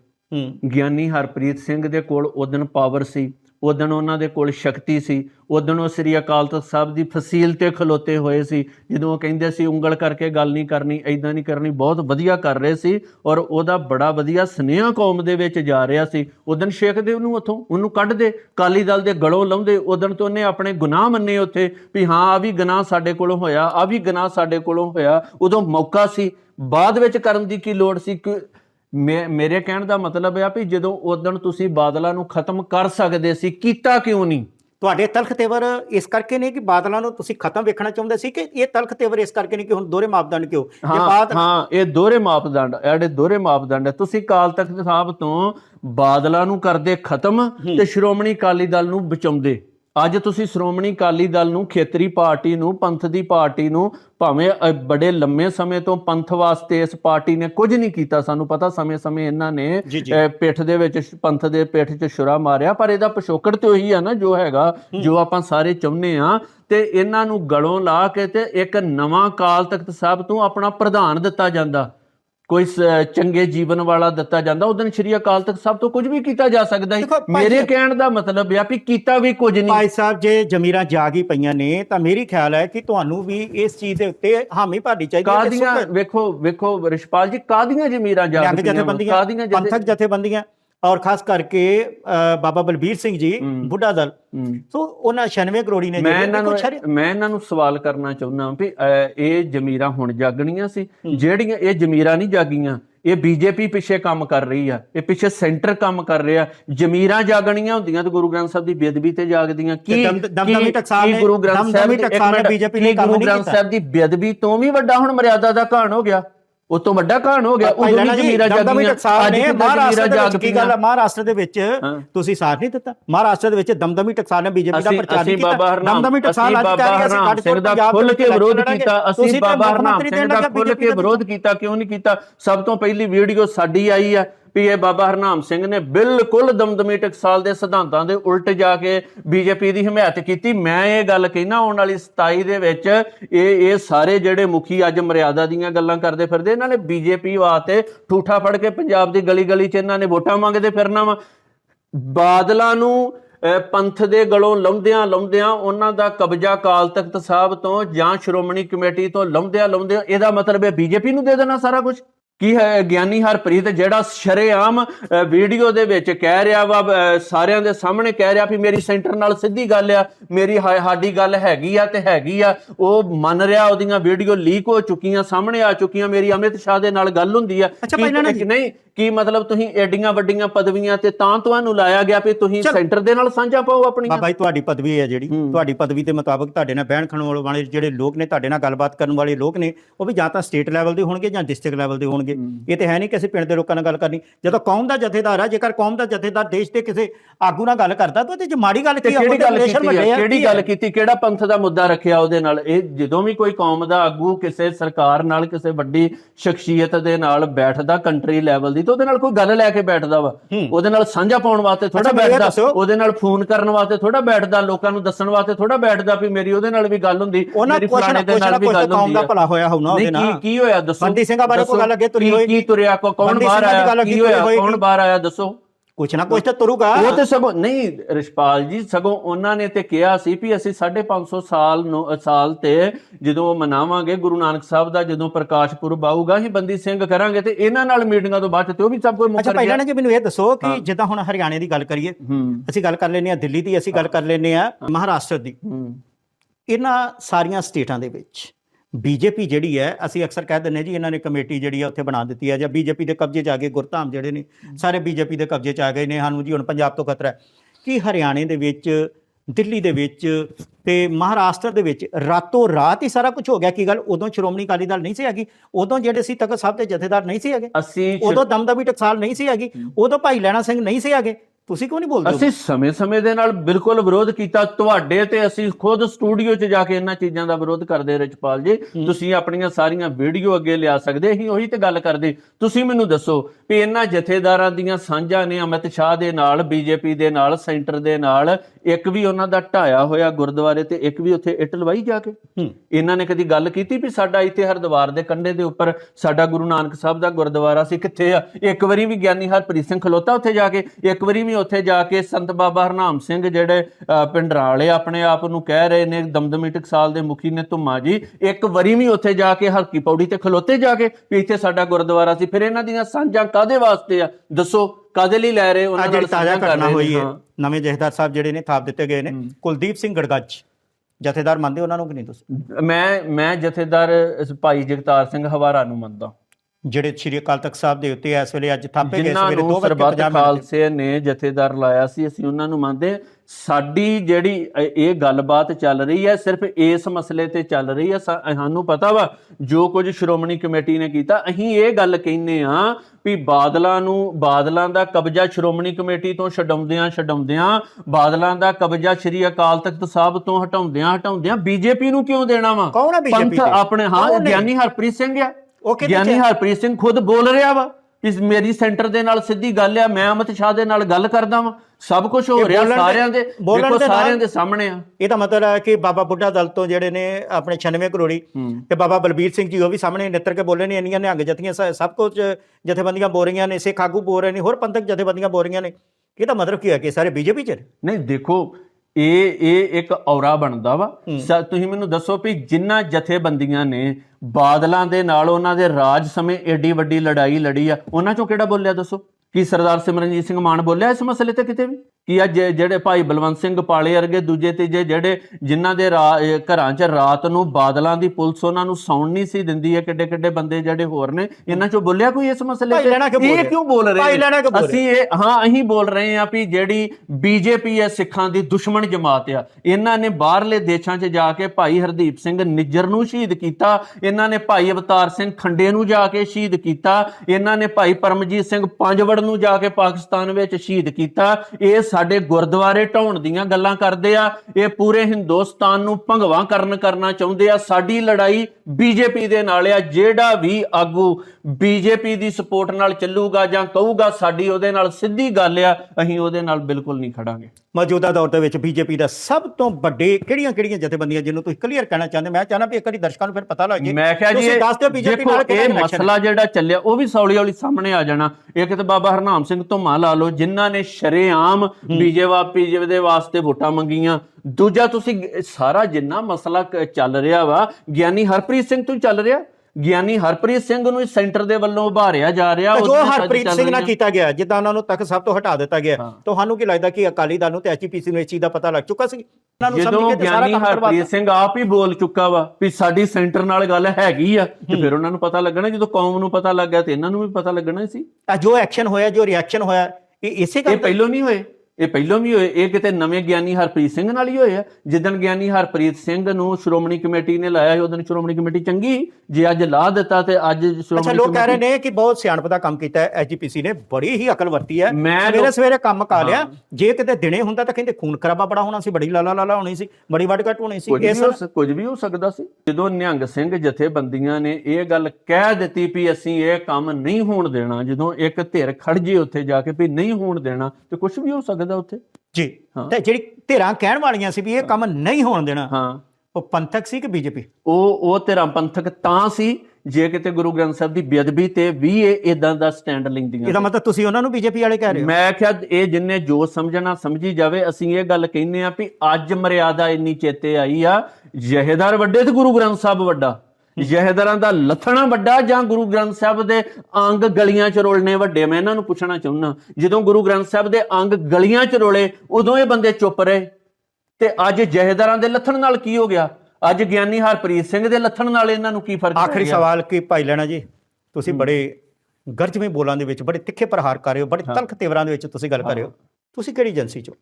ਗਿਆਨੀ ਹਰਪ੍ਰੀਤ ਸਿੰਘ ਦੇ ਕੋਲ ਉਦਣ ਪਾਵਰ ਸੀ ਉਦਣ ਉਹਨਾਂ ਦੇ ਕੋਲ ਸ਼ਕਤੀ ਸੀ ਉਦਣ ਉਹ ਸ੍ਰੀ ਅਕਾਲ ਤਖਤ ਸਾਹਿਬ ਦੀ ਫਸੀਲ ਤੇ ਖਲੋਤੇ ਹੋਏ ਸੀ। ਜਦੋਂ ਉਹ ਕਹਿੰਦੇ ਸੀ, ਉਂਗਲ ਕਰਕੇ ਗੱਲ ਨਹੀਂ ਕਰਨੀ ਐਦਾਂ ਨਹੀਂ ਕਰਨੀ, ਬਹੁਤ ਵਧੀਆ ਕਰ ਰਹੇ ਸੀ ਔਰ ਉਹਦਾ ਬੜਾ ਵਧੀਆ ਸਨੇਹਾ ਕੌਮ ਦੇ ਵਿੱਚ ਜਾ ਰਿਹਾ ਸੀ। ਉਦਣ ਸ਼ੇਖ ਦੇ ਉਹਨੂੰ ਉੱਥੋਂ, ਉਹਨੂੰ ਕੱਢ ਦੇ ਕਾਲੀ ਦਲ ਦੇ ਗਲੋਂ ਲਾਉਂਦੇ ਉਦਣ ਤੋਂ ਉਹਨੇ ਆਪਣੇ ਗੁਨਾਹ ਮੰਨੇ ਉੱਥੇ ਵੀ ਹਾਂ ਆ ਵੀ ਗੁਨਾਹ ਸਾਡੇ ਕੋਲੋਂ ਹੋਇਆ ਆ ਵੀ ਗੁਨਾਹ ਸਾਡੇ ਕੋਲੋਂ ਹੋਇਆ। ਉਦੋਂ ਮੌਕਾ ਸੀ, ਬਾਅਦ ਵਿੱਚ ਕਰਨ ਦੀ ਕੀ ਲੋੜ ਸੀ? ਕਿ ਮੇਰੇ ਕਹਿਣ ਦਾ ਮਤਲਬ ਹੈ ਵੀ ਜਦੋਂ ਉਦੋਂ ਤੁਸੀਂ ਬਾਦਲਾਂ ਨੂੰ ਖਤਮ ਕਰ ਸਕਦੇ ਸੀ ਕੀਤਾ ਕਿਉਂ ਨਹੀਂ? ਤੁਹਾਡੇ ਤਲਖ ਤੇਵਰ ਇਸ ਕਰਕੇ ਨਹੀਂ ਕਿ ਬਾਦਲਾਂ ਨੂੰ ਤੁਸੀਂ ਖਤਮ ਵੇਖਣਾ ਚਾਹੁੰਦੇ ਸੀ ਕਿ ਇਹ ਤਲਖ ਤੇਵਰ ਇਸ ਕਰਕੇ ਨਹੀਂ ਕਿ ਹੁਣ ਦੋਹਰੇ ਮਾਪਦੰਡ ਕਿਉਂ? ਜੇ ਹਾਂ ਬਾਦ ਹਾਂ ਇਹ ਦੋਹਰੇ ਮਾਪਦੰਡ ਇਹ ਜਿਹੜੇ ਦੋਹਰੇ ਮਾਪਦੰਡ ਹੈ। ਤੁਸੀਂ ਕਾਲ ਤਖਤ ਸਾਹਿਬ ਤੋਂ ਬਾਦਲਾਂ ਨੂੰ ਕਰਦੇ ਖਤਮ ਤੇ ਸ਼੍ਰੋਮਣੀ ਅਕਾਲੀ ਦਲ ਨੂੰ ਬਚਾਉਂਦੇ। ਅੱਜ ਤੁਸੀਂ ਸ਼੍ਰੋਮਣੀ ਅਕਾਲੀ ਦਲ ਨੂੰ ਖੇਤਰੀ ਪਾਰਟੀ ਨੂੰ ਪੰਥ ਦੀ ਪਾਰਟੀ ਨੂੰ ਭਾਵੇਂ ਬੜੇ ਲੰਮੇ ਸਮੇਂ ਤੋਂ ਪੰਥ ਵਾਸਤੇ ਇਸ ਪਾਰਟੀ ਨੇ ਕੁਝ ਨਹੀਂ ਕੀਤਾ ਸਾਨੂੰ ਪਤਾ ਸਮੇਂ-ਸਮੇਂ ਇਹਨਾਂ ਨੇ ਪਿੱਠ ਦੇ ਵਿੱਚ ਪੰਥ ਦੇ ਪਿੱਠ 'ਚ ਛੁਰਾ ਮਾਰਿਆ ਪਰ ਇਹਦਾ ਪਿਛੋਕੜ ਤੇ ਉਹੀ ਆ ਨਾ ਜੋ ਹੈਗਾ ਜੋ ਆਪਾਂ ਸਾਰੇ ਚਾਹੁੰਦੇ ਆ ਤੇ ਇਹਨਾਂ ਨੂੰ ਗਲੋਂ ਲਾ ਕੇ ਤੇ ਇੱਕ ਨਵਾਂ ਕਾਲ ਤਖਤ ਸਾਹਿਬ ਤੋਂ ਆਪਣਾ ਪ੍ਰਧਾਨ ਦਿੱਤਾ ਜਾਂਦਾ। ਕੋਈ ਚੰਗੇ ਜੀਵਨ ਵਾਲਾ ਦਿੱਤਾ ਜਾਂਦਾ ਉਦੋਂ ਸ਼੍ਰੀ ਅਕਾਲ ਤਖਤ ਸਾਹਿਬ ਤੋਂ ਕੁਝ ਵੀ ਕੀਤਾ ਜਾ ਸਕਦਾ ਹੈ ਮੇਰੇ ਕਹਿਣ ਦਾ ਮਤਲਬ ਹੈ ਵੀ ਕੀਤਾ ਵੀ ਕੁਝ ਨਹੀਂ। ਭਾਈ ਸਾਹਿਬ ਜੇ ਜ਼ਮੀਰਾਂ ਜਾਗ ਹੀ ਪਈਆਂ ਨੇ ਤਾਂ ਮੇਰੀ ਖਿਆਲ ਹੈ ਕਿ ਤੁਹਾਨੂੰ ਵੀ ਇਸ ਚੀਜ਼ ਦੇ ਉੱਤੇ ਹਾਮੀ ਭਰਨੀ ਚਾਹੀਦੀ ਹੈ ਕਾਦੀਆਂ ਵੇਖੋ ਵੇਖੋ ਰਿਸ਼ਪਾਲ ਜੀ ਕਾਦੀਆਂ ਜ਼ਮੀਰਾਂ ਜਾ ਨਿਹੰਗ ਚੁੱਕੀਆਂ ਵਾਂ? ਜਥੇਬੰਦੀਆਂ ਕਾਦੀਆਂ ਪੰਥਕ ਜਥੇਬੰਦੀਆਂ। ਔਰ ਖਾਸ ਕਰਕੇ ਬਾਬਾ ਬਲਬੀਰ ਸਿੰਘ ਜੀ ਬੁੱਢਾ ਦਲ। ਸੋ ਉਹਨਾਂ 96 ਕਰੋੜੀ ਨੇ ਮੈਂ ਇਹਨਾਂ ਨੂੰ ਮੈਂ ਇਹਨਾਂ ਨੂੰ ਸਵਾਲ ਕਰਨਾ ਚਾਹੁੰਦਾ ਵੀ ਇਹ ਜ਼ਮੀਰਾਂ ਹੁਣ ਜਾਗਣੀਆਂ ਸੀ। ਜਿਹੜੀਆਂ ਇਹ ਜ਼ਮੀਰਾਂ ਨਹੀਂ ਜਾਗੀਆਂ ਇਹ ਬੀਜੇਪੀ ਪਿੱਛੇ ਕੰਮ ਕਰ ਰਹੀ ਆ ਇਹ ਪਿੱਛੇ ਸੈਂਟਰ ਕੰਮ ਕਰ ਰਿਹਾ। ਜ਼ਮੀਰਾਂ ਜਾਗਣੀਆਂ ਹੁੰਦੀਆਂ ਤੇ ਗੁਰੂ ਗ੍ਰੰਥ ਸਾਹਿਬ ਦੀ ਬੇਦਬੀ ਤੇ ਜਾਗਦੀਆਂ। ਕੀ ਦਮ- ਦਮਦਮੀ ਟਕਸਾਲ ਨੇ- ਗੁਰੂ ਗ੍ਰੰਥ ਸਾਹਿਬ ਦੀ- ਨੇ ਕੰਮ ਗੁਰੂ ਗ੍ਰੰਥ। ਸਾਹਿਬ ਦੀ ਬੇਦਬੀ ਤੋਂ ਵੀ ਵੱਡਾ ਹੁਣ ਮਰਿਆਦਾ ਦਾ ਘਾਣ ਹੋ ਗਿਆ? ਉਹ ਤੋਂ ਵੱਡਾ ਘਾਣ ਹੋ ਗਿਆ ਉਦੋਂ ਵੀ ਜ਼ਮੀਰਾਂ ਜਾਗੀਆਂ ਅੱਜ ਨੇ ਮਹਾਰਾਸ਼ਟਰ ਦੇ ਵਿੱਚ ਕੀ ਗੱਲ ਹੈ ਮਹਾਰਾਸ਼ਟਰ ਦੇ ਵਿੱਚ ਹਾਂ। ਤੁਸੀਂ ਸਾਥ ਨਹੀਂ ਦਿੱਤਾ। ਮਹਾਰਾਸ਼ਟਰ ਦੇ ਵਿੱਚ ਦਮਦਮੀ ਟਕਸਾਲ ਨੇ ਬੀਜੇਪੀ ਦਾ ਪ੍ਰਚਾਰ ਕੀਤਾ। ਦਮਦਮੀ ਟਕਸਾਲ ਅੱਜ ਕਹਿ ਰਹੇ ਹਰਨਾਮ ਕੱਢ ਸਿੰਘ ਦਾ ਖੁੱਲ ਕੇ ਵਿਰੋਧ। ਕੀਤਾ। ਅਸੀਂ ਬਾਬਾ ਹਰਨਾਮ ਸਿੰਘ ਦਾ ਖੁੱਲ ਕੇ ਵਿਰੋਧ ਕੀਤਾ ਕਿਉਂ ਨਹੀਂ ਕੀਤਾ? ਸਭ ਤੋਂ ਪਹਿਲੀ ਵੀਡੀਓ ਸਾਡੀ ਆਈ ਆ। ਵੀ ਇਹ ਬਾਬਾ ਹਰਨਾਮ ਸਿੰਘ ਨੇ ਬਿਲਕੁਲ ਦਮਦਮੀ ਟਕਸਾਲ ਦੇ ਸਿਧਾਂਤਾਂ ਦੇ ਉਲਟ ਜਾ ਕੇ ਬੀਜੇਪੀ ਦੀ ਹਮਾਇਤ ਕੀਤੀ। ਮੈਂ ਇਹ ਗੱਲ ਕਹਿਣਾ ਆਉਣ ਵਾਲੀ 27 ਦੇ ਵਿੱਚ ਇਹ ਇਹ ਸਾਰੇ ਜਿਹੜੇ ਮੁਖੀ ਅੱਜ ਮਰਿਆਦਾ ਦੀਆਂ ਗੱਲਾਂ ਕਰਦੇ ਫਿਰਦੇ, ਇਹਨਾਂ ਨੇ ਬੀਜੇਪੀ ਵਾਸਤੇ ਠੂਠਾ ਫੜ ਕੇ ਪੰਜਾਬ ਦੀ ਗਲੀ ਗਲੀ 'ਚ ਇਹਨਾਂ ਨੇ ਵੋਟਾਂ ਮੰਗਦੇ ਫਿਰਨਾ ਵਾ। ਬਾਦਲਾਂ ਨੂੰ ਪੰਥ ਦੇ ਗਲੋਂ ਲਾਉਂਦਿਆਂ ਲਾਉਂਦਿਆਂ ਉਹਨਾਂ ਦਾ ਕਬਜ਼ਾ ਅਕਾਲ ਤਖਤ ਸਾਹਿਬ ਤੋਂ ਜਾਂ ਸ਼੍ਰੋਮਣੀ ਕਮੇਟੀ ਤੋਂ ਲਾਉਂਦਿਆਂ ਲਾਉਂਦਿਆਂ ਇਹਦਾ ਮਤਲਬ ਹੈ ਬੀਜੇਪੀ ਨੂੰ ਦੇ ਦੇਣਾ ਸਾਰਾ ਕੁਝ ਕੀ ਹੈ ਗਿਆਨੀ ਹਰਪ੍ਰੀਤ ਜਿਹੜਾ ਸ਼ਰੇਆਮ ਵੀਡੀਓ ਦੇ ਵਿੱਚ ਕਹਿ ਰਿਹਾ ਵਾ ਸਾਰਿਆਂ ਦੇ ਸਾਹਮਣੇ ਕਹਿ ਰਿਹਾ ਵੀ ਮੇਰੀ ਸੈਂਟਰ ਨਾਲ ਸਿੱਧੀ ਗੱਲ ਆ ਮੇਰੀ ਸਾਡੀ ਗੱਲ ਹੈਗੀ ਆ ਤੇ ਹੈਗੀ ਆ। ਉਹ ਮੰਨ ਰਿਹਾ ਉਹਦੀਆਂ ਵੀਡੀਓ ਲੀਕ ਹੋ ਚੁੱਕੀਆਂ ਸਾਹਮਣੇ ਆ ਚੁੱਕੀਆਂ ਮੇਰੀ ਅਮਿਤ ਸ਼ਾਹ ਦੇ ਨਾਲ ਗੱਲ ਹੁੰਦੀ ਆ। ਕੀ- ਨਹੀਂ ਕੀ ਮਤਲਬ ਤੁਸੀਂ ਏਡੀਆਂ ਵੱਡੀਆਂ ਪਦਵੀਆਂ ਤੇ ਤਾਂ ਤੁਹਾਨੂੰ ਲਾਇਆ ਗਿਆ ਵੀ ਤੁਸੀਂ ਸੈਂਟਰ ਦੇ ਨਾਲ ਸਾਂਝਾ ਪਾਓ ਆਪਣੀਆਂ? ਬਾਬਾ ਜੀ ਤੁਹਾਡੀ ਪਦਵੀ ਹੈ ਜਿਹੜੀ। ਤੁਹਾਡੀ ਪਦਵੀ ਦੇ ਮੁਤਾਬਕ ਤੁਹਾਡੇ ਨਾਲ ਬਹਿਣ ਖਣੋਣ ਵਾਲੇ ਜਿਹੜੇ ਲੋਕ ਨੇ ਤੁਹਾਡੇ ਨਾਲ ਗੱਲਬਾਤ ਕਰਨ ਵਾਲੇ ਲੋਕ ਨੇ ਉਹ ਵੀ ਜਾਂ ਤਾਂ ਸਟੇਟ ਲੈਵਲ ਦੇ ਹੋਣਗੇ ਜਾਂ ਡਿਸਟ੍ਰਿਕਟ ਲੈਵਲ ਦੇ ਹੋਣਗੇ। ਇਹ ਤੇ ਹੈ ਨਹੀਂ ਕਿ ਅਸੀਂ ਪਿੰਡ ਦੇ ਲੋਕਾਂ ਨਾਲ ਗੱਲ ਕਰਨੀ। ਜਦੋਂ ਕੌਮ ਦਾ ਜਥੇਦਾਰ ਆ ਜੇਕਰ ਕੌਮ ਦਾ ਜਥੇਦਾਰ ਦੇਸ਼ ਦੇ ਕਿਸੇ ਆਗੂ ਨਾਲ ਗੱਲ ਕਰਦਾ ਤਾਂ ਚ ਮਾੜੀ ਗੱਲ ਤੇ ਕੀ ਆ? ਕਿਹੜੀ ਗੱਲ ਕੀਤੀ ਹੈ ਕਿਹੜੀ ਗੱਲ ਹੈ? ਕੀਤੀ? ਕਿਹੜਾ ਪੰਥ ਦਾ ਮੁੱਦਾ ਰੱਖਿਆ ਉਹਦੇ ਨਾਲ? ਇਹ ਜਦੋਂ ਵੀ ਕੋਈ ਕੌਮ ਦਾ ਆਗੂ ਕਿਸੇ ਸਰਕਾਰ ਨਾਲ ਕਿਸੇ ਵੱਡੀ ਸ਼ਖਸੀਅਤ ਦੇ ਨਾਲ ਬੈਠਦਾ ਕੰਟਰੀ ਲੈਵਲ ਦੀ ਤਾਂ ਉਹਦੇ ਨਾਲ ਕੋਈ ਗੱਲ ਲੈ ਕੇ ਬੈਠਦਾ ਵਾ। ਉਹਦੇ ਨਾਲ ਸਾਂਝਾ ਪਾਉਣ ਵਾਸਤੇ ਥੋੜਾ ਬੈਠਦਾ। ਉਹਦੇ ਨਾਲ ਫੋਨ ਕਰਨ ਵਾਸਤੇ ਥੋੜਾ ਬੈਠਦਾ ਲੋਕਾਂ ਨੂੰ ਦੱਸਣ ਵਾਸਤੇ ਥੋੜਾ ਬੈਠਦਾ ਵੀ ਮੇਰੀ ਉਹਦੇ ਨਾਲ ਵੀ ਗੱਲ ਹੁੰਦੀ ਮੇਰੀ ਫਲਾਣੇ ਦੇ ਨਾਲ ਵੀ ਗੱਲ ਕੌਮ ਹੁੰਦੀ ਦਾ ਆ। ਭਲਾ ਹੋਇਆ ਹੋਣਾ ਉਹਦੇ ਨਾਲ ਕੀ ਕੀ ਹੋਇਆ? ਦੱਸੋ। ਬੰਦੀ ਸਿੰਘਾਂ ਬਾਰੇ ਕੋਈ। ਗੱਲ ਅੱਗੇ ਤੁਰੀ ਕੀ- ਹੋਈ? ਕੀ ਤੁਰਿਆ? ਕੋ- ਕੌਣ ਬੰਦੀ ਬਾਹਰ ਸਿੰਘਾਂ ਦੀ ਗੱਲ ਆਇਆ ਅੱਗੇ ਕੀ ਤੁਰੀ ਹੋਇਆ? ਹੋਏਗੀ। ਕੌਣ ਬਾਹਰ ਆਇਆ? ਦੱਸੋ। ਕੁਛ ਨਾ ਕੁਛ ਤਾਂ ਤੁਰੂਗਾ। ਉਹ ਤੇ ਸਗੋਂ ਨਹੀਂ ਰਿਸ਼ਪਾਲ ਜੀ ਸਗੋਂ ਉਹਨਾਂ ਨੇ ਤੇ ਕਿਹਾ ਸੀ ਵੀ ਅਸੀਂ 550 ਸਾਲ ਨੂੰ ਸਾਲ ਤੇ ਜਦੋਂ ਮਨਾਵਾਂਗੇ ਗੁਰੂ ਨਾਨਕ ਸਾਹਿਬ ਦਾ ਜਦੋਂ ਪ੍ਰਕਾਸ਼ ਪੁਰਬ ਆਊਗਾ ਅਸੀਂ ਬੰਦੀ ਸਿੰਘ ਕਰਾਂਗੇ ਤੇ ਇਹਨਾਂ ਨਾਲ ਮੀਟਿੰਗਾਂ ਤੋਂ ਬਾਅਦ ਤੇ ਉਹ ਵੀ ਸਭ ਕੁਝ ਅੱਛਾ ਮੁੱਕਰ ਪਹਿਲਾਂ ਗਿਆ ਨਾ ਜੀ ਮੈਨੂੰ ਇਹ ਦੱਸੋ ਕਿ ਜਿੱਦਾਂ ਹੁਣ ਹਰਿਆਣੇ ਦੀ ਗੱਲ ਕਰੀਏ ਹੂੰ। ਅਸੀਂ ਗੱਲ ਕਰ ਲੈਂਦੇ ਆ ਦਿੱਲੀ ਦੀ ਅਸੀਂ ਗੱਲ ਕਰ ਲੈਂਦੇ ਆ ਮਹਾਰਾਸ਼ਟਰ ਦੀ। ਹੂੰ। ਇਹਨਾਂ ਸਾਰੀਆਂ ਸਟੇਟਾਂ ਦੇ ਵਿੱਚ ਬੀਜੇਪੀ ਜਿਹੜੀ ਹੈ ਅਸੀਂ ਅਕਸਰ ਕਹਿ ਦਿੰਦੇ ਜੀ ਇਹਨਾਂ ਨੇ ਕਮੇਟੀ ਜਿਹੜੀ ਆ ਉੱਥੇ ਬਣਾ ਦਿੱਤੀ ਹੈ ਜਾਂ ਬੀਜੇਪੀ ਦੇ ਕਬਜ਼ੇ 'ਚ ਆ ਗਏ ਗੁਰਧਾਮ ਜਿਹੜੇ ਨੇ ਸਾਰੇ ਬੀਜੇਪੀ ਦੇ ਕਬਜ਼ੇ 'ਚ ਆ ਗਏ ਨੇ। ਸਾਨੂੰ ਜੀ ਹੁਣ ਪੰਜਾਬ ਤੋਂ ਖਤਰਾ ਹੈ ਕਿ ਹਰਿਆਣੇ ਦੇ ਵਿੱਚ ਦਿੱਲੀ ਦੇ ਵਿੱਚ ਤੇ ਮਹਾਰਾਸ਼ਟਰ ਦੇ ਵਿੱਚ ਰਾਤੋਂ ਰਾਤ ਹੀ ਸਾਰਾ ਕੁਝ ਹੋ ਗਿਆ। ਕੀ ਗੱਲ? ਉਦੋਂ ਸ਼੍ਰੋਮਣੀ ਅਕਾਲੀ ਦਲ ਨਹੀਂ ਸੀ ਹੈਗੀ। ਉਦੋਂ ਜਿਹੜੇ ਸੀ ਤਖਤ ਸਾਹਿਬ ਦੇ ਜਥੇਦਾਰ ਨਹੀਂ ਸੀ ਹੈਗੇ। ਅਸੀਂ ਉਦੋਂ ਦਮਦਮੀ ਟਕਸਾਲ ਨਹੀਂ ਸੀ ਹੈਗੀ। ਉਦੋਂ ਭਾਈ ਲੈਣਾ ਸਿੰਘ ਨਹੀਂ ਸੀ ਹੈਗੇ। ਤੁਸੀਂ ਕਿਉਂ ਨਹੀਂ ਬੋਲਦੇ ਅਸੀਂ ਸਮੇਂ-ਸਮੇਂ ਦੇ ਨਾਲ ਬਿਲਕੁਲ ਵਿਰੋਧ ਕੀਤਾ। ਤੁਹਾਡੇ ਤੇ ਅਸੀਂ ਖੁਦ ਸਟੂਡੀਓ 'ਚ ਜਾ ਕੇ ਇਹਨਾਂ ਚੀਜ਼ਾਂ ਦਾ ਵਿਰੋਧ ਕਰਦੇ ਰਿਚਪਾਲ ਜੀ। ਤੁਸੀਂ ਆਪਣੀਆਂ ਸਾਰੀਆਂ ਵੀਡੀਓ ਅੱਗੇ ਲਿਆ ਸਕਦੇ ਅਸੀਂ ਉਹੀ ਤੇ ਗੱਲ ਕਰਦੇ। ਤੁਸੀਂ ਮੈਨੂੰ ਦੱਸੋ ਵੀ ਇਹਨਾਂ ਜਥੇਦਾਰਾਂ ਦੀਆਂ ਸਾਂਝਾਂ ਨੇ ਅਮਿਤ ਸ਼ਾਹ ਦੇ ਨਾਲ ਬੀਜੇਪੀ ਦੇ ਨਾਲ ਸੈਂਟਰ ਦੇ ਨਾਲ ਇੱਕ ਵੀ ਉਹਨਾਂ ਦਾ ਢਾਇਆ ਹੋਇਆ ਗੁਰਦੁਆਰੇ ਤੇ ਇੱਕ ਵੀ ਉੱਥੇ ਇੱਟ ਲਵਾਈ ਜਾ ਕੇ? ਹੂੰ। ਇਹਨਾਂ ਨੇ ਕਦੀ ਗੱਲ ਕੀਤੀ ਵੀ ਸਾਡਾ ਇੱਥੇ ਹਰਦੁਆਰ ਦੇ ਕੰਢੇ ਦੇ ਉੱਪਰ ਸਾਡਾ ਗੁਰੂ ਨਾਨਕ ਸਾਹਿਬ ਦਾ ਗੁਰਦੁਆਰਾ ਸੀ ਕਿੱਥੇ ਆ? ਇੱਕ ਵਾਰੀ ਵੀ ਗਿਆਨੀ ਹਰਪ੍ਰੀਤ ਸਿੰਘ ਖਲੋਤਾ ਉੱਥੇ ਜਾ ਕੇ ਇੱਕ ਵਾਰੀ ਵੀ ਉੱਥੇ ਜਾ ਕੇ ਸੰਤ ਬਾਬਾ ਹਰਨਾਮ ਸਿੰਘ ਜਿਹੜੇ ਪਿੰਡਰਾਲੇ ਆਪਣੇ ਆਪ ਨੂੰ ਕਹਿ ਰਹੇ ਨੇ ਦਮਦਮੀ ਟਕਸਾਲ ਦੇ ਮੁਖੀ ਨੇ ਧੁੰਮਾ ਜੀ ਇੱਕ ਵਾਰੀ ਵੀ ਉੱਥੇ ਜਾ ਕੇ ਹਲਕੀ ਪੌੜੀ ਤੇ ਖਲੋਤੇ ਜਾ ਕੇ ਵੀ ਇੱਥੇ ਸਾਡਾ ਗੁਰਦੁਆਰਾ ਸੀ। ਫਿਰ ਇਹਨਾਂ ਦੀਆਂ ਸਾਂਝਾਂ ਕਾਦੇ ਵਾਸਤੇ ਆ? ਦੱਸੋ ਕਾਦੇ ਲਈ ਲੈ ਰਹੇ ਉਹਨਾਂ ਨਾਲ ਤਾਜ਼ਾ ਸਾਂਝਾਂ ਕਰ ਘਟਨਾ ਰਹੇ ਹੋਈ ਹੈ। ਨਵੇਂ ਜਥੇਦਾਰ ਸਾਹਿਬ ਜਿਹੜੇ ਨੇ ਥਾਪ ਦਿੱਤੇ ਗਏ ਨੇ ਕੁਲਦੀਪ ਸਿੰਘ ਗੜਗੱਜ ਜਥੇਦਾਰ ਮੰਨਦੇ ਉਹਨਾਂ ਨੂੰ ਕਿ ਨਹੀਂ ਤੁਸੀਂ? ਮੈਂ ਮੈਂ ਜਥੇਦਾਰ ਭਾਈ ਜਗਤਾਰ ਸਿੰਘ ਹਵਾਰਾ ਨੂੰ ਮੰਨਦਾ। ਜਿਹੜੇ ਸ਼੍ਰੀ ਅਕਾਲ ਤਖਤ ਸਾਹਿਬ ਦੇ ਉੱਤੇ ਇਸ ਵੇਲੇ ਅੱਜ ਥਾਪੇ ਗਏ ਸਵੇਰੇ ਨੂੰ 2 ਵਜੇ ਸਰਬੱਤ 50 ਮਿੰਟ ਖਾਲਸੇ ਨੇ ਜਥੇਦਾਰ ਲਾਇਆ ਸੀ ਅਸੀਂ ਉਹਨਾਂ ਨੂੰ ਮੰਨਦੇ। ਸਾਡੀ ਜਿਹੜੀ ਇਹ ਗੱਲਬਾਤ ਚੱਲ ਰਹੀ ਹੈ ਸਿਰਫ ਇਸ ਮਸਲੇ ਤੇ ਚੱਲ ਰਹੀ ਹੈ ਸਾਨੂੰ ਪਤਾ ਵਾ ਜੋ ਕੁਝ ਸ਼੍ਰੋਮਣੀ ਕਮੇਟੀ ਨੇ ਕੀਤਾ ਅਸੀਂ ਇਹ ਗੱਲ ਕਹਿੰਨੇ ਆ ਵੀ ਬਾਦਲਾਂ ਨੂੰ ਬਾਦਲਾਂ ਦਾ ਕਬਜ਼ਾ ਸ਼੍ਰੋਮਣੀ ਕਮੇਟੀ ਤੋਂ ਛਡਾਉਂਦਿਆਂ ਛਡਾਉਂਦਿਆਂ ਬਾਦਲਾਂ ਦਾ ਕਬਜ਼ਾ ਸ਼੍ਰੀ ਅਕਾਲ ਤਖਤ ਸਾਹਿਬ ਤੋਂ ਹਟਾਉਂਦਿਆਂ ਹਟਾਉਂਦਿਆਂ ਬੀਜੇਪੀ ਨੂੰ ਕਿਉਂ ਦੇਣਾ ਵਾ ਕੌਣ? ਆਪਣੇ ਹਾਂ? ਗਿਆਨੀ ਹਰਪ੍ਰੀਤ ਸਿੰਘ ਆ ਉਹ ਕਿਹਦੇ ਗਿਆਨੀ ਚ? ਹਰਪ੍ਰੀਤ ਸਿੰਘ ਖੁਦ ਬੋਲ ਰਿਹਾ ਵਾ ਇਸ ਮੇਰੀ ਸੈਂਟਰ ਦੇ ਨਾਲ ਸਿੱਧੀ ਗੱਲ ਆ ਮੈਂ ਅਮਿਤ ਸ਼ਾਹ ਦੇ ਨਾਲ ਗੱਲ ਕਰਦਾ ਵਾਂ। ਸਭ ਕੁਝ ਹੋ ਇਹ ਰਿਹਾ ਬੋਲਣ ਦੇ- ਸਾਰਿਆਂ ਦੇ ਬੋਲਣ ਦੇਖੋ ਦੇ ਨਾਲ- ਸਾਰਿਆਂ ਦੇ ਸਾਹਮਣੇ ਆ। ਇਹਦਾ ਮਤਲਬ ਹੈ ਕਿ ਬਾਬਾ ਬੁੱਢਾ ਦਲ ਤੋਂ ਜਿਹੜੇ ਨੇ ਆਪਣੇ 96 ਕਰੋੜੀ ਤੇ ਬਾਬਾ ਬਲਬੀਰ ਸਿੰਘ ਜੀ ਉਹ ਵੀ ਸਾਹਮਣੇ ਨਿੱਤਰ ਕੇ ਬੋਲੇ ਨੇ ਇੰਨੀਆਂ ਨਿਹੰਗ ਜਥੀਆਂ ਸ- ਸਭ ਕੁਝ ਜਥੇਬੰਦੀਆਂ ਬੋਲ ਰਹੀਆਂ ਨੇ ਸਿੱਖ ਆਗੂ ਬੋਲ ਰਹੇ ਨੇ ਹੋਰ ਪੰਥਕ ਜਥੇਬੰਦੀਆਂ ਬੋਲ ਰਹੀਆਂ ਨੇ। ਇਹਦਾ ਮਤਲਬ ਕੀ ਹੈ ਕਿ ਸਾਰੇ ਬੀਜੇਪੀ ਚ ਨੇ? ਨਹੀਂ ਦੇਖੋ ਇਹ ਇਹ ਇੱਕ ਔਰਾ ਬਣਦਾ ਵਾ। ਸ- ਤੁਸੀਂ ਮੈਨੂੰ ਦੱਸੋ ਵੀ ਜਿੰਨਾ ਜਥੇਬੰਦੀਆਂ ਨੇ ਬਾਦਲਾਂ ਦੇ ਨਾਲ ਉਹਨਾਂ ਦੇ ਰਾਜ ਸਮੇਂ ਏਡੀ ਵੱਡੀ ਲੜਾਈ ਲੜੀ ਆ। ਉਹਨਾਂ ਚੋਂ ਕਿਹੜਾ ਬੋਲਿਆ ਦੱਸੋ? ਕੀ ਸਰਦਾਰ ਸਿਮਰਨਜੀਤ ਸਿੰਘ ਮਾਨ ਬੋਲਿਆ ਇਸ ਮਸਲੇ ਤੇ ਕਿਤੇ ਵੀ? ਕੀ ਅੱਜ ਜਿਹੜੇ ਭਾਈ ਬਲਵੰਤ ਸਿੰਘ ਪਾਲੇ ਵਰਗੇ ਦੂਜੇ ਤੀਜੇ ਜਿਹੜੇ ਜਿਨ੍ਹਾਂ ਦੇ ਘਰਾਂ 'ਚ ਰਾਤ ਨੂੰ ਬਾਦਲਾਂ ਦੀ ਪੁਲਿਸ ਉਹਨਾਂ ਨੂੰ ਸੌਣ ਨਹੀਂ ਸੀ ਦਿੰਦੀ ਹੈ ਕਿੱਡੇ ਕਿੱਡੇ ਬੰਦੇ ਜਿਹੜੇ ਹੋਰ ਨੇ ਇਹਨਾਂ 'ਚੋਂ ਬੋਲਿਆ ਕੋਈ ਇਸ ਮਸਲੇ ਬੋਲ ਇਹ? ਕਿਉਂ ਬੋਲ ਰਹੇ ਅਸੀਂ ਇਹ ਹਾਂ ਅਸੀਂ ਬੋਲ ਰਹੇ ਹਾਂ ਵੀ ਜਿਹੜੀ ਬੀਜੇਪੀ ਹੈ ਸਿੱਖਾਂ ਦੀ ਦੁਸ਼ਮਣ ਜਮਾਤ ਆ ਇਹਨਾਂ ਨੇ ਬਾਹਰਲੇ ਦੇਸ਼ਾਂ 'ਚ ਜਾ ਕੇ ਭਾਈ ਹਰਦੀਪ ਸਿੰਘ ਨਿੱਜਰ ਨੂੰ ਸ਼ਹੀਦ ਕੀਤਾ ਇਹਨਾਂ ਨੇ ਭਾਈ ਅਵਤਾਰ ਸਿੰਘ ਖੰਡੇ ਨੂੰ ਜਾ ਕੇ ਸ਼ਹੀਦ ਕੀਤਾ ਇਹਨਾਂ ਨੇ ਭਾਈ ਪਰਮਜੀਤ ਸਿੰਘ ਪੰਜਵੜ ਨੂੰ ਜਾ ਕੇ ਪਾਕਿਸਤਾਨ ਵਿੱਚ ਸ਼ਹੀਦ ਕੀਤਾ ਇਹ ਸਾਡੇ ਗੁਰਦੁਆਰੇ ਢਾਉਣ ਦੀਆਂ ਗੱਲਾਂ ਕਰਦੇ ਆ, ਇਹ ਪੂਰੇ ਹਿੰਦੁਸਤਾਨ ਨੂੰ ਭੰਗਵਾ ਕਰਨ ਕਰਨਾ ਚਾਹੁੰਦੇ ਆ। ਸਾਡੀ ਲੜਾਈ ਬੀਜੇਪੀ ਦੇ ਨਾਲ ਆ, ਜਿਹੜਾ ਵੀ ਆਗੂ ਬੀਜੇਪੀ ਦੀ ਸਪੋਰਟ ਨਾਲ ਚੱਲੂਗਾ ਜਾਂ ਕਹੂਗਾ ਸਾਡੀ ਉਹਦੇ ਨਾਲ ਸਿੱਧੀ ਗੱਲ ਆ ਅਸੀਂ ਉਹਦੇ ਨਾਲ ਬਿਲਕੁਲ ਨਹੀਂ ਖੜਾਂਗੇ। ਮੌਜੂਦਾ ਦੌਰ ਦੇ ਵਿੱਚ ਬੀਜੇਪੀ ਦਾ ਸਭ ਤੋਂ ਵੱਡੇ ਕਿਹੜੀਆਂ-ਕਿਹੜੀਆਂ ਜਥੇਬੰਦੀਆਂ ਜਿਹਨੂੰ ਤੁਸੀਂ ਕਲੀਅਰ ਕਹਿਣਾ ਚਾਹੁੰਦੇ ਮੈਂ ਚਾਹਨਾ ਵੀ ਇੱਕ ਵਾਰੀ ਦਰਸ਼ਕਾਂ ਨੂੰ ਫਿਰ ਪਤਾ ਲੱਗ ਜੇ। ਮੈਂ ਕਿਹਾ ਜੀ ਤੁਸੀਂ ਇਹ- ਦੱਸ ਦਿਓ ਬੀਜੇਪੀ ਦੇਖੋ, ਨਾਲ ਕਿਹੜਾ ਇਹ connection ਹੈ। ਮਸਲਾ ਜਿਹੜਾ ਚੱਲਿਆ ਉਹ ਵੀ ਸੌਲੀ ਹੌਲੀ ਸਾਹਮਣੇ ਆ ਜਾਣਾ। ਇੱਕ ਤੇ ਬਾਬਾ ਹਰਨਾਮ ਸਿੰਘ ਧੁੰਮਾ ਲਾ ਲਓ ਜਿਨ੍ਹਾਂ ਨੇ ਸ਼ਰੇਆਮ ਬੀਜੇਪੀ ਦੇ ਵਾਸਤੇ ਵੋਟਾਂ ਮੰਗੀਆਂ। ਦੂਜਾ ਤੁਸੀਂ ਸਾਰਾ ਜਿੰਨਾ ਮਸਲਾ ਚੱਲ ਰਿਹਾ ਵਾ ਗਿਆਨੀ ਹਰਪ੍ਰੀਤ ਸਿੰਘ ਤੋਂ ਚੱਲ ਰਿਹਾ। ਗਿਆਨੀ ਹਰਪ੍ਰੀਤ ਸਿੰਘ ਨੂੰ ਇਸ ਸੈਂਟਰ ਦੇ ਵੱਲੋਂ ਉਭਾਰਿਆ ਜਾ ਰਿਹਾ ਜੋ ਹਰਪ੍ਰੀਤ ਸਿੰਘ ਨਾਲ। ਕੀਤਾ ਗਿਆ ਜਿੱਦਾਂ ਉਹਨਾਂ ਨੂੰ ਤੱਕ ਸਭ ਤੋਂ ਹਟਾ ਦਿੱਤਾ ਗਿਆ। ਤੁਹਾਨੂੰ ਕੀ ਲੱਗਦਾ ਕਿ ਅਕਾਲੀ ਦਲ ਨੂੰ ਤੇ ਐਚਪੀਸੀ ਨੂੰ ਇਸ ਚੀਜ਼ ਦਾ ਪਤਾ ਲੱਗ ਚੁੱਕਾ ਸੀ ਉਹਨਾਂ ਨੂੰ ਸਮਝ ਜਦੋਂ ਕੇ ਤੇ ਸਾਰਾ ਗਿਆਨੀ ਕੰਮ ਕਰਵਾ ਹਰਪ੍ਰੀਤ ਸਿੰਘ ਆਪ ਹੀ ਬੋਲ ਚੁੱਕਾ ਵਾ ਵੀ ਸਾਡੀ ਸੈਂਟਰ ਨਾਲ ਗੱਲ ਹੈਗੀ ਆ ਤੇ ਫਿਰ ਉਹਨਾਂ ਨੂੰ ਪਤਾ ਲੱਗਣਾ ਜਦੋਂ ਕੌਮ ਨੂੰ ਪਤਾ ਲੱਗ ਗਿਆ ਤੇ ਇਹਨਾਂ ਨੂੰ ਵੀ ਪਤਾ ਲੱਗਣਾ ਸੀ ਜੋ ਐਕਸ਼ਨ ਹੋਇਆ ਜੋ ਰਿਐਕਸ਼ਨ ਹੋਇਆ ਇਹ ਇਸੇ ਇਹ ਕਰਕੇ ਪਹਿਲੋਂ ਨਹੀਂ ਹੋਏ ਇਹ ਪਹਿਲੋਂ ਵੀ ਹੋਏ ਇਹ ਕਿਤੇ ਨਵੇਂ ਗਿਆਨੀ ਹਰਪ੍ਰੀਤ ਸਿੰਘ ਨਾਲ ਹੀ ਹੋਏ ਆ। ਜਿੱਦਣ ਗਿਆਨੀ ਹਰਪ੍ਰੀਤ ਸਿੰਘ ਨੂੰ ਸ਼੍ਰੋਮਣੀ ਕਮੇਟੀ ਨੇ ਲਾਇਆ ਸੀ ਉਦੋਂ ਸ਼੍ਰੋਮਣੀ ਕਮੇਟੀ ਚੰਗੀ ਜੇ ਅੱਜ ਲਾ ਦਿੱਤਾ ਤੇ ਅੱਜ ਅੱਛਾ ਸ਼੍ਰੋਮਣੀ ਲੋਕ ਕਹਿ ਰਹੇ ਨੇ ਕਿ ਬਹੁਤ ਸਿਆਣਪ ਦਾ ਕੰਮ ਕੀਤਾ ਹੈ। ਐਚਪੀਸੀ ਨੇ ਬੜੀ ਹੀ ਅਕਲ ਵਰਤੀ ਹੈ ਸਵੇਰੇ ਸਵੇਰੇ ਕੰਮ ਕਾ ਲਿਆ। ਜੇ ਕਿਤੇ ਦਿਨੇ ਹੁੰਦਾ ਤਾਂ ਕਹਿੰਦੇ ਖੂਨ ਖਰਾਬਾ ਬੜਾ ਹੋਣਾ ਸੀ ਬੜੀ ਲਾਲਾ ਲਾਲਾ ਹੋਣੀ ਸੀ ਬੜੀ ਵੱਡ ਘਟ ਹੋਣੀ ਸੀ। ਇਸ ਕੁਝ ਵੀ ਹੋ ਸਕਦਾ ਸੀ। ਜਦੋਂ ਨਿਹੰਗ ਸਿੰਘ ਜਥੇਬੰਦੀਆਂ ਨੇ ਇਹ ਗੱਲ ਕਹਿ ਦਿੱਤੀ ਵੀ ਅਸੀਂ ਇਹ ਕੰਮ ਨਹੀਂ ਹੋਣ ਦੇਣਾ ਜਦੋਂ ਇੱਕ ਧਿਰ ਖੜ ਜੇ ਉੱਥੇ ਜਾ ਕੇ ਵੀ ਨਹੀਂ ਹੋਣ ਦੇਣਾ ਤੇ ਕੁਝ ਵੀ ਹੋ ਸਕਦਾ ਉੱਥੇ? ਜੀ। ਤੇ ਜਿਹੜੀ ਧਿਰਾਂ ਕਹਿਣ ਵਾਲੀਆਂ ਸੀ ਵੀ ਇਹ ਕੰਮ ਨਹੀਂ ਹੋਣ ਦੇਣਾ ਹਾਂ। ਉਹ ਪੰਥਕ ਸੀ ਕਿ ਬੀਜੇਪੀ? ਉਹ ਉਹ ਤੇਰਾ ਪੰਥਕ ਤਾਂ ਸੀ ਜੇ ਕਿਤੇ ਗੁਰੂ ਗ੍ਰੰਥ ਸਾਹਿਬ ਦੀ ਬੇਅਦਬੀ ਤੇ ਵੀ ਇਹ ਇਦਾਂ ਦਾ ਸਟੈਂਡ ਲੈਂਦੀਆਂ ਇਹਦਾ ਮਤਲਬ ਤੁਸੀਂ ਉਹਨਾਂ ਨੂੰ ਬੀਜੇਪੀ ਵਾਲੇ ਕਹਿ ਰਹੇ ਹੋ? ਮੈਂ ਕਿਹਾ ਇਹ ਜਿੰਨੇ ਜੋ ਸਮਝਣਾ ਸਮਝੀ ਜਾਵੇ ਅਸੀਂ ਇਹ ਗੱਲ ਕਹਿੰਨੇ ਆ ਵੀ ਅੱਜ ਮਰਿਆਦਾ ਇੰਨੀ ਚੇਤੇ ਆਈ ਆ ਜਹੇਦਾਰ ਵੱਡੇ ਤੇ ਗੁਰੂ ਗ੍ਰੰਥ ਸਾਹਿਬ ਵੱਡਾ। ਜਹੇਦਾਰਾਂ ਦਾ ਲੱਥਣਾ ਵੱਡਾ ਜਾਂ ਗੁਰੂ ਗ੍ਰੰਥ ਸਾਹਿਬ ਦੇ ਅੰਗ ਗਲੀਆਂ ਚ ਰੋਲਣੇ ਵੱਡੇ? ਮੈਂ ਇਹਨਾਂ ਨੂੰ ਪੁੱਛਣਾ ਚਾਹੁੰਦਾ ਜਦੋਂ ਗੁਰੂ ਗ੍ਰੰਥ ਸਾਹਿਬ ਦੇ ਅੰਗ ਗਲੀਆਂ ਚ ਰੋਲੇ ਉਦੋਂ ਇਹ ਬੰਦੇ ਚੁੱਪ ਰਹੇ। ਤੇ ਅੱਜ ਜਹੇਦਾਰਾਂ ਦੇ ਲੱਥਣ ਨਾਲ ਕੀ ਹੋ ਗਿਆ? ਅੱਜ ਗਿਆਨੀ ਹਰਪ੍ਰੀਤ ਸਿੰਘ ਦੇ ਲੱਥਣ ਨਾਲ ਇਹਨਾਂ ਨੂੰ ਕੀ ਫ਼ਰਕ ਪੈ ਆਖਰੀ? ਸਵਾਲ ਕੀ ਭਾਈ ਲੈਣਾ ਜੀ? ਤੁਸੀਂ ਬੜੇ ਗਰਜਵੇਂ ਬੋਲਾਂ ਦੇ ਵਿੱਚ ਬੜੇ ਤਿੱਖੇ ਪ੍ਰਹਾਰ ਕਰ ਰਹੇ ਹੋ ਬੜੇ ਤਲਖ ਤੇਵਰਾਂ ਦੇ ਵਿੱਚ ਤੁਸੀਂ ਗੱਲ ਕਰ ਰਹੇ ਹੋ। ਤੁਸੀਂ ਕਿਹੜੀ ਏਜੰਸੀ ਚੋਂ?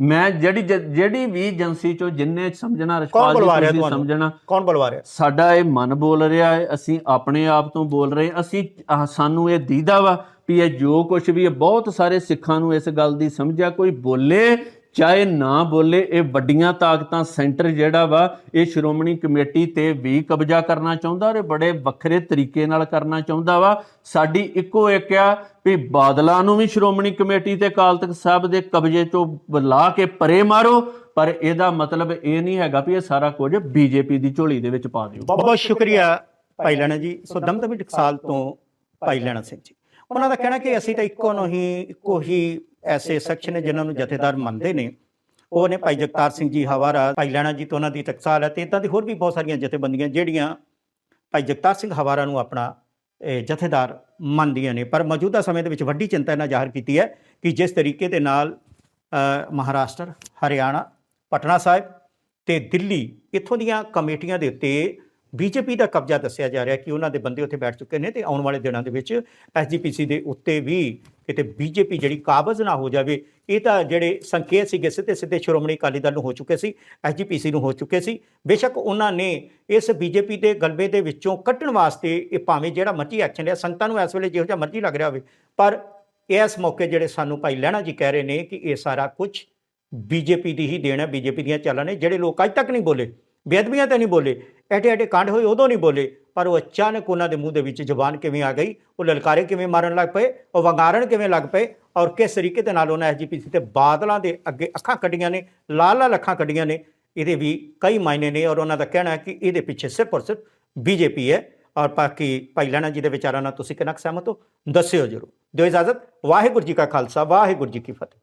ਮੈਂ ਜਿਹੜੀ ਜ- ਜਿਹੜੀ ਵੀ ਏਜੰਸੀ ਚੋਂ ਜਿੰਨੇ ਸਮਝਣਾ ਕੌਣ ਰਸ਼ਪਾਲ ਬੁਲਵਾ ਰਿਹਾ ਜੀ ਤੁਸੀਂ ਤੁਹਾਨੂੰ ਸਮਝਣਾ ਕੌਣ ਬੁਲਵਾ ਰਿਹਾ ਸਾਡਾ ਇਹ ਮਨ ਬੋਲ ਰਿਹਾ ਹੈ ਅਸੀਂ ਆਪਣੇ ਆਪ ਤੋਂ ਬੋਲ ਰਹੇ ਹਾਂ। ਅਸੀਂ ਆਹ ਸਾਨੂੰ ਇਹ ਦੀਦਾ ਵਾ ਵੀ ਇਹ ਜੋ ਕੁਝ ਵੀ ਹੈ ਬਹੁਤ ਸਾਰੇ ਸਿੱਖਾਂ ਨੂੰ ਇਸ ਗੱਲ ਦੀ ਸਮਝਿਆ ਕੋਈ ਬੋਲੇ ਚਾਹੇ ਨਾ ਬੋਲੇ, ਇਹ ਵੱਡੀਆਂ ਤਾਕਤਾਂ ਸੈਂਟਰ ਜਿਹੜਾ ਵਾ, ਇਹ ਸ਼੍ਰੋਮਣੀ ਕਮੇਟੀ ਤੇ ਵੀ ਕਬਜ਼ਾ ਕਰਨਾ ਚਾਹੁੰਦਾ ਔਰ ਇਹ ਬੜੇ ਵੱਖਰੇ ਤਰੀਕੇ ਨਾਲ ਕਰਨਾ ਚਾਹੁੰਦਾ ਵਾ। ਸਾਡੀ ਇੱਕੋ ਇੱਕ ਆ ਵੀ ਬਾਦਲਾਂ ਨੂੰ ਵੀ ਸ਼੍ਰੋਮਣੀ ਕਮੇਟੀ ਤੇ ਅਕਾਲ ਤਖਤ ਸਾਹਿਬ ਦੇ ਕਬਜ਼ੇ ਤੋਂ ਬੁਲਾ ਕੇ ਪਰੇ ਮਾਰੋ, ਪਰ ਇਹਦਾ ਮਤਲਬ ਇਹ ਨਹੀਂ ਹੈਗਾ ਵੀ ਇਹ ਸਾਰਾ ਕੁਝ ਬੀਜੇਪੀ ਦੀ ਝੋਲੀ ਦੇ ਵਿੱਚ ਪਾ ਦਿਓ। ਬਹੁਤ ਬਹੁਤ ਸ਼ੁਕਰੀਆ ਭਾਈ ਲੈਣਾ ਜੀ। ਸੋ ਦਮਦਮੀ ਟਕਸਾਲ ਤੋਂ ਭਾਈ ਲੈਣਾ ਸਿੰਘ ਜੀ। ਉਹਨਾਂ ਦਾ ਕਹਿਣਾ ਕਿ ਅਸੀਂ ਤਾਂ ਇੱਕੋ ਨੂੰ ਹੀ, ਇੱਕੋ ਹੀ ਐਸੇ ਸ਼ਖਸ ਨੇ ਜਿਨ੍ਹਾਂ ਨੂੰ ਜਥੇਦਾਰ ਮੰਨਦੇ ਨੇ। ਉਹ ਨੇ ਭਾਈ ਜਗਤਾਰ ਸਿੰਘ ਜੀ ਹਵਾਰਾ, ਭਾਈ ਲੈਣਾ ਜੀ ਤੋਂ ਉਹਨਾਂ ਦੀ ਟਕਸਾਲ ਹੈ ਤੇ ਇਦਾਂ ਦੀ ਹੋਰ ਵੀ ਬਹੁਤ ਸਾਰੀਆਂ ਜਥੇਬੰਦੀਆਂ ਜਿਹੜੀਆਂ ਭਾਈ ਜਗਤਾਰ ਸਿੰਘ ਹਵਾਰਾ ਨੂੰ ਆਪਣਾ ਜਥੇਦਾਰ ਮੰਨਦੀਆਂ ਨੇ। ਪਰ ਮੌਜੂਦਾ ਸਮੇਂ ਦੇ ਵਿੱਚ ਵੱਡੀ ਚਿੰਤਾ ਇਹਨਾਂ ਜ਼ਾਹਰ ਕੀਤੀ ਹੈ ਕਿ ਜਿਸ ਤਰੀਕੇ ਦੇ ਨਾਲ ਮਹਾਰਾਸ਼ਟਰ, ਹਰਿਆਣਾ, ਪਟਨਾ ਸਾਹਿਬ ਤੇ ਦਿੱਲੀ, ਇੱਥੋਂ ਦੀਆਂ ਕਮੇਟੀਆਂ ਦੇ ਉੱਤੇ ਬੀਜੇਪੀ ਦਾ ਕਬਜ਼ਾ ਦੱਸਿਆ ਜਾ ਰਿਹਾ ਕਿ ਉਹਨਾਂ ਦੇ ਬੰਦੇ ਉੱਥੇ ਬੈਠ ਚੁੱਕੇ ਨੇ ਤੇ ਆਉਣ ਵਾਲੇ ਦਿਨਾਂ ਦੇ ਵਿੱਚ ਐਸਜੀਪੀਸੀ ਦੇ ਉੱਤੇ ਵੀ ਕਿਤੇ ਬੀਜੇਪੀ ਜਿਹੜੀ ਕਾਬਜ਼ ਨਾ ਹੋ ਜਾਵੇ। ਇਹ ਤਾਂ ਜਿਹੜੇ ਸੰਕੇਤ ਸੀਗੇ ਸਿੱਧੇ ਸਿੱਧੇ ਸ਼੍ਰੋਮਣੀ ਅਕਾਲੀ ਦਲ ਨੂੰ ਹੋ ਚੁੱਕੇ ਸੀ ਐਸਜੀਪੀਸੀ ਨੂੰ ਹੋ ਚੁੱਕੇ ਸੀ। ਬੇਸ਼ੱਕ ਉਹਨਾਂ ਨੇ ਇਸ ਬੀਜੇਪੀ ਦੇ ਗਲਬੇ ਦੇ ਵਿੱਚੋਂ ਕੱਢਣ ਵਾਸਤੇ ਇਹ ਭਾਵੇਂ ਜਿਹੜਾ ਮਰਜ਼ੀ ਐਕਸ਼ਨ ਲਿਆ, ਸੰਗਤਾਂ ਨੂੰ ਇਸ ਵੇਲੇ ਜਿਹੋ ਜਿਹਾ ਮਰਜ਼ੀ ਲੱਗ ਰਿਹਾ ਹੋਵੇ, ਪਰ ਇਸ ਮੌਕੇ ਜਿਹੜੇ ਸਾਨੂੰ ਭਾਈ ਲੈਣਾ ਜੀ ਕਹਿ ਰਹੇ ਨੇ ਕਿ ਇਹ ਸਾਰਾ ਕੁਝ ਬੀਜੇਪੀ ਦੀ ਹੀ ਦੇਣ ਹੈ ਬੀਜੇਪੀ ਦੀਆਂ ਚਾਲਾਂ ਨੇ, ਜਿਹੜੇ ਲੋਕ ਅੱਜ ਤੱਕ ਨਹੀਂ ਬੋਲੇ, ਬੇਅਦਬੀਆਂ ਤਾਂ ਨਹੀਂ ਬੋਲੇ ਐਡੇ ਐਡੇ ਕਾਂਡ ਹੋਏ, ਉਦੋਂ ਨਹੀਂ ਬੋਲੇ, ਪਰ ਉਹ ਅਚਾਨਕ ਉਹਨਾਂ ਦੇ ਮੂੰਹ ਦੇ ਵਿੱਚ ਜ਼ੁਬਾਨ ਕਿਵੇਂ ਆ ਗਈ, ਉਹ ਲਲਕਾਰੇ ਕਿਵੇਂ ਮਾਰਨ ਲੱਗ ਪਏ, ਉਹ ਵੰਗਾਰਨ ਕਿਵੇਂ ਲੱਗ ਪਏ, ਔਰ ਕਿਸ ਤਰੀਕੇ ਦੇ ਨਾਲ ਉਹਨਾਂ ਐਸਜੀਪੀਸੀ ਤੇ ਬਾਦਲਾਂ ਦੇ ਅੱਗੇ ਅੱਖਾਂ ਕੱਢੀਆਂ ਨੇ, ਲਾਲ ਲਾਲ ਅੱਖਾਂ ਕੱਢੀਆਂ ਨੇ, ਇਹਦੇ ਵੀ ਕਈ ਮਾਇਨੇ ਨੇ, ਔਰ ਉਹਨਾਂ ਦਾ ਕਹਿਣਾ ਹੈ ਕਿ ਇਹਦੇ ਪਿੱਛੇ ਸਿਰਫ ਔਰ ਸਿਰਫ ਬੀਜੇਪੀ ਹੈ, ਔਰ ਬਾਕੀ ਭਾਈ ਲੈਣਾ ਜੀ ਦੇ ਵਿਚਾਰਾਂ ਨਾਲ ਤੁਸੀਂ ਕਿੰਨਾ ਕੁ ਸਹਿਮਤ ਹੋ, ਦੱਸਿਓ ਜਰੂਰ। ਦਿਓ ਇਜਾਜ਼ਤ, ਵਾਹਿਗੁਰੂ ਜੀ ਕਾ ਖਾਲਸਾ, ਵਾਹਿਗੁਰੂ ਜੀ ਕੀ ਫਤਿਹ।